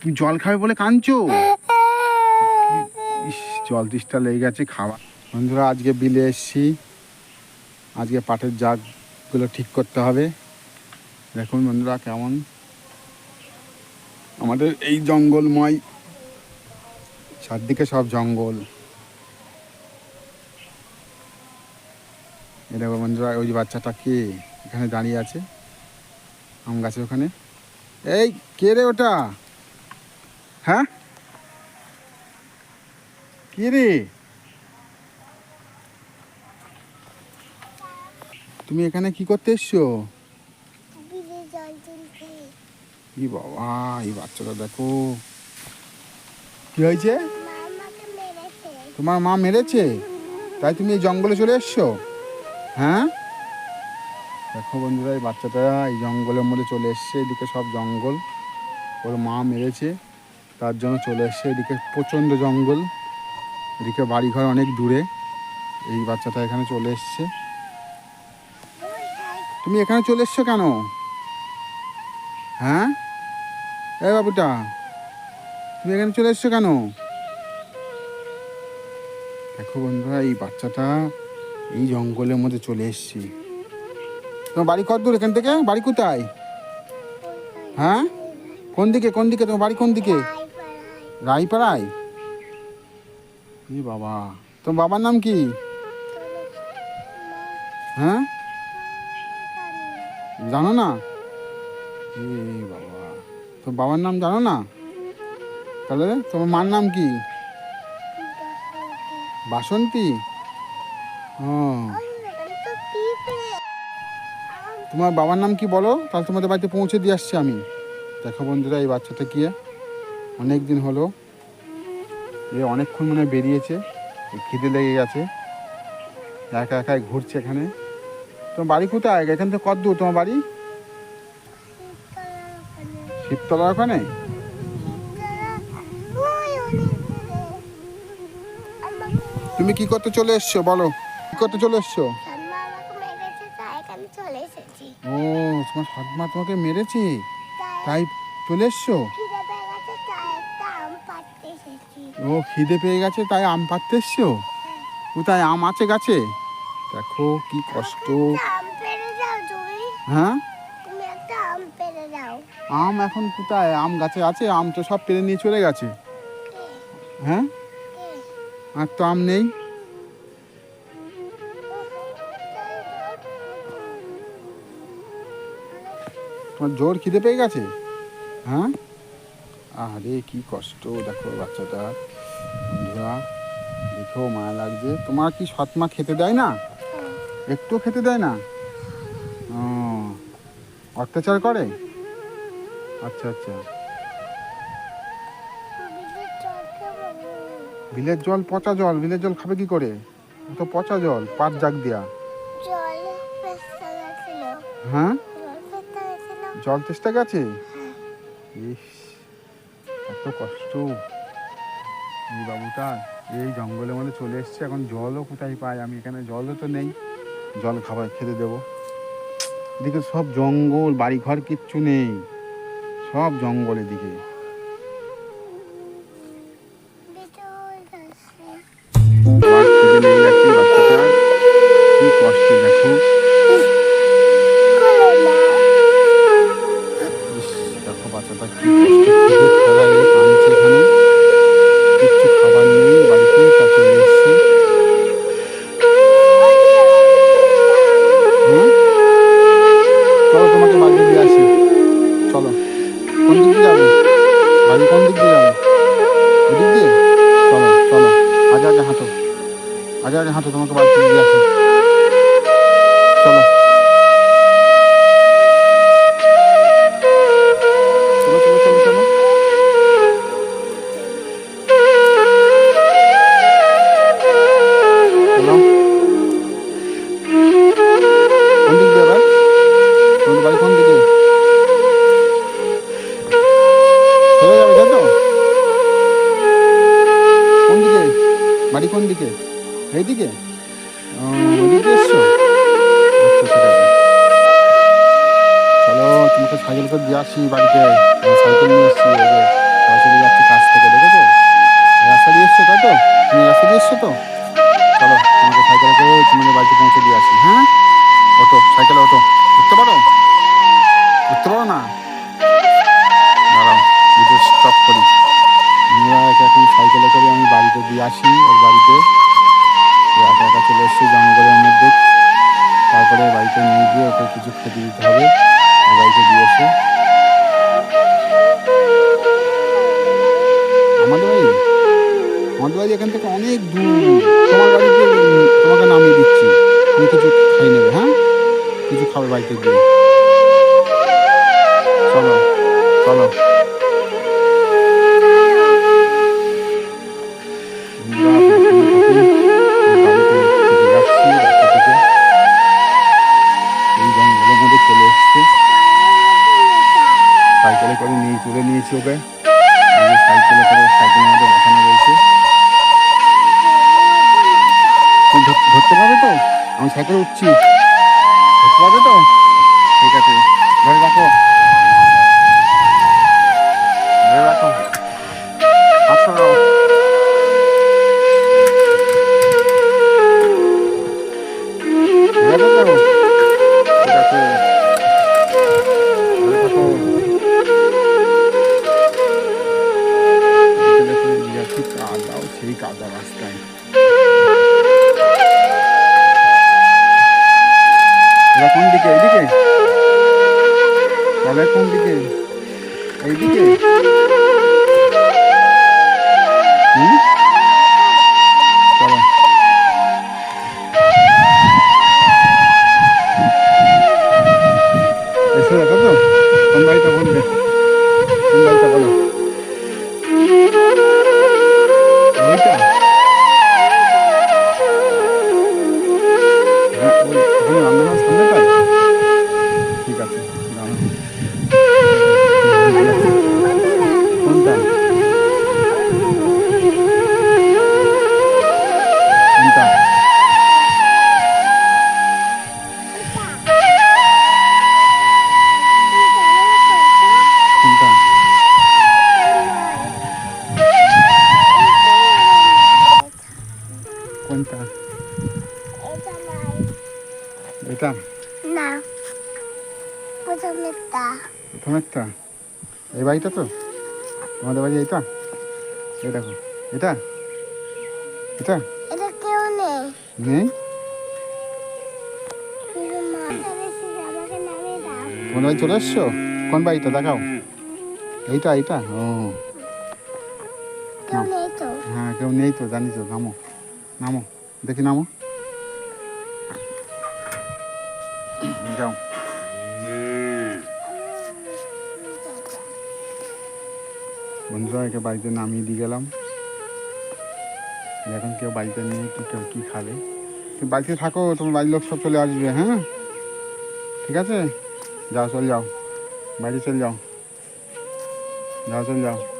তুমি জল খাবে বলে কাঁদছো? জল তৃষ্টা লেগে গেছে খাওয়া। বন্ধুরা, আজকে বিলে এসছি। আজকে পাটের জাগগুলো ঠিক করতে হবে। দেখুন বন্ধুরা কেমন। আমাদের এই জঙ্গলময়, চারদিকে সব জঙ্গল। দেখো বন্ধুরা, ওই বাচ্চাটা কে? এখানে দাঁড়িয়ে আছে, আম গাছের ওখানে। এই, কে রে ওটা? হ্যাঁ? কে রে তুমি এখানে কি করতে এসছো? ই বাবা এই বাচ্চাটা দেখো। কি হয়েছে? তোমার মা মেরেছে? তাই তুমি এই জঙ্গলে চলে এসছো? হ্যাঁ? দেখো বন্ধুরা এই বাচ্চাটা এই জঙ্গলের মধ্যে চলে এসছে। এদিকে সব জঙ্গল। ওর মা মেরেছে। তার জন্য চলে এসছে। এদিকে প্রচণ্ড জঙ্গল, এদিকে বাড়িঘর অনেক দূরে। এই বাচ্চাটা এখানে চলে এসছে। তুমি এখানে চলে এসছো কেন? হ্যাঁ? এ বাবুটা, তুমি এখানে চলে এসছো কেন? দেখো বন্ধুরা, এই বাচ্চাটা এই জঙ্গলের মধ্যে চলে এসছি। তোমার বাড়ি কত দূর এখান থেকে? বাড়ি কোথায়? হ্যাঁ? কোন দিকে? কোন দিকে? তোমার বাড়ি কোন দিকে? রায়পাড়ায়? ই বাবা, তোমার বাবার নাম কি? হ্যাঁ? জানো না? এ বাবা তোর বাবার নাম জানো না? তাহলে তোমার মার নাম কি? বাসন্তী? তোমার বাবার নাম কি বলো? তাহলে তোমাদের বাড়িতে পৌঁছে দিয়ে আসছি আমি। দেখো বন্ধুরা, এই বাচ্চাটা কি? অনেক দিন হলো। এ অনেকক্ষণ মনে বেরিয়েছে। খিদে লেগে গেছে। একা একাই ঘুরছে এখানে। তোমার বাড়ি কোথায়? এখান থেকে কত দূর? তোমার বাড়ি? শিবতলার ওখানে? তুমি কি করতে চলে এসছো? বলো। কি করতে চলে এসছো? ও, তোমার সৎমা তোমাকে মেরেছে? তাই চলে এসছো? ও খিদে পেয়ে গেছে, তাই আম পাড়তে এসছো? কোথায় আম আছে গাছে? দেখো কি কষ্ট। হ্যাঁ? আম আম এখন কোথায়? আম গাছে আছে, আম তো সব পেরে নিয়ে চলে গেছে। হ্যাঁ? আর তো আম নেই। তোমার জোর খিদে পেয়ে গেছে? হ্যাঁ? আরে কি কষ্ট। দেখো বাচ্চাটা। বন্ধুরা দেখেও মায়া লাগছে। তোমার কি সৎমা খেতে দেয় না? একটু খেতে দেয় না? ও অত্যাচার করে? আচ্ছা আচ্ছা। বিলের জল পচা জল। বিলের জল খাবে কি করে? তো পচা জল পাঁচ জাগ দেয়া। জল হ্যাঁ জল চেষ্টা গেছে? ইস। এত কষ্ট। এই বাবুটা, এই জঙ্গলের মধ্যে চলে এসছে, এখন জলও কোথায় পাই আমি এখানে জলও তো নেই। জল খাবার খেতে দেবো। এদিকে সব জঙ্গল, বাড়িঘর কিচ্ছু নেই। সব জঙ্গল এদিকে আগে আগে হাঁটো তোমাকে বাড়িতে দিয়ে আসি চলো চলো চলো এইদিকে? আচ্ছা, চলো, তোমাকে সাইকেল করে দিয়ে আসি বাড়িতে। সাইকেল নিয়ে এসছি সাইকেল যাচ্ছি কাছ থেকে, দেখেছ? রাস্তা দিয়ে এসছো কত তুমি রাস্তা দিয়ে এসছো তো? চলো, তোমাকে সাইকেল করে তোমাকে বাড়িতে পৌঁছে দিয়ে আসি হ্যাঁ? Auto, cycle, auto. উঠতে পারো? উঠতে পারো না? দাঁড়াও ভিডিও স্টপ করি। এখন সাইকেলে করে আমি বাড়িতে দিয়ে আসি, ওর বাড়িতে। ও একা একা চলে এসছে জঙ্গলের মধ্যে। তারপরে বাড়িতে নিয়ে গিয়ে ওকে কিছু খেতে দিতে হবে। বাড়িতে দিয়ে এসে। আমাদের বাড়ি? আমাদের বাড়ি এখান থেকে অনেক দূর। তোমার বাড়িতে তোমাকে নামিয়ে দিচ্ছি। তুমি কিছু খাই নেবে হ্যাঁ? কিছু খাবে বাড়িতে গিয়ে। চলো চলো। ওকে সাইকেলে করে সাইকেলের মধ্যে বসানো রয়েছে। ধরতে পারবে তো? আমি সাইকেলে উঠছি। কোন দিকে এইদিকে। হুম? চলো। এসে দেখো তো। কোন বাড়িটা বলবে? কোন বাড়িটা বলো? বাড়িটা তো? তোমাদের বাড়ি এইটা? এই দেখো এটা? এটা? এটা কেউ নেই। তোমাদের বাড়ি চলে এসছো? কোন বাড়িটা দেখাও। এইটা এইটা? ও। হ্যাঁ কেউ নেই তো জানি তো নামো। নামো দেখি নামো। যাও। একে বাড়িতে নামিয়ে দিয়ে গেলাম। এখন কেউ বাড়িতে নেই, কি কেউ কী খাবে? তুমি বাড়িতে থাকো, তোমার বাড়ির লোক সব চলে আসবে হ্যাঁ? ঠিক আছে? যাও, চলে যাও। বাড়ি চলে যাও। যাও, চলে যাও।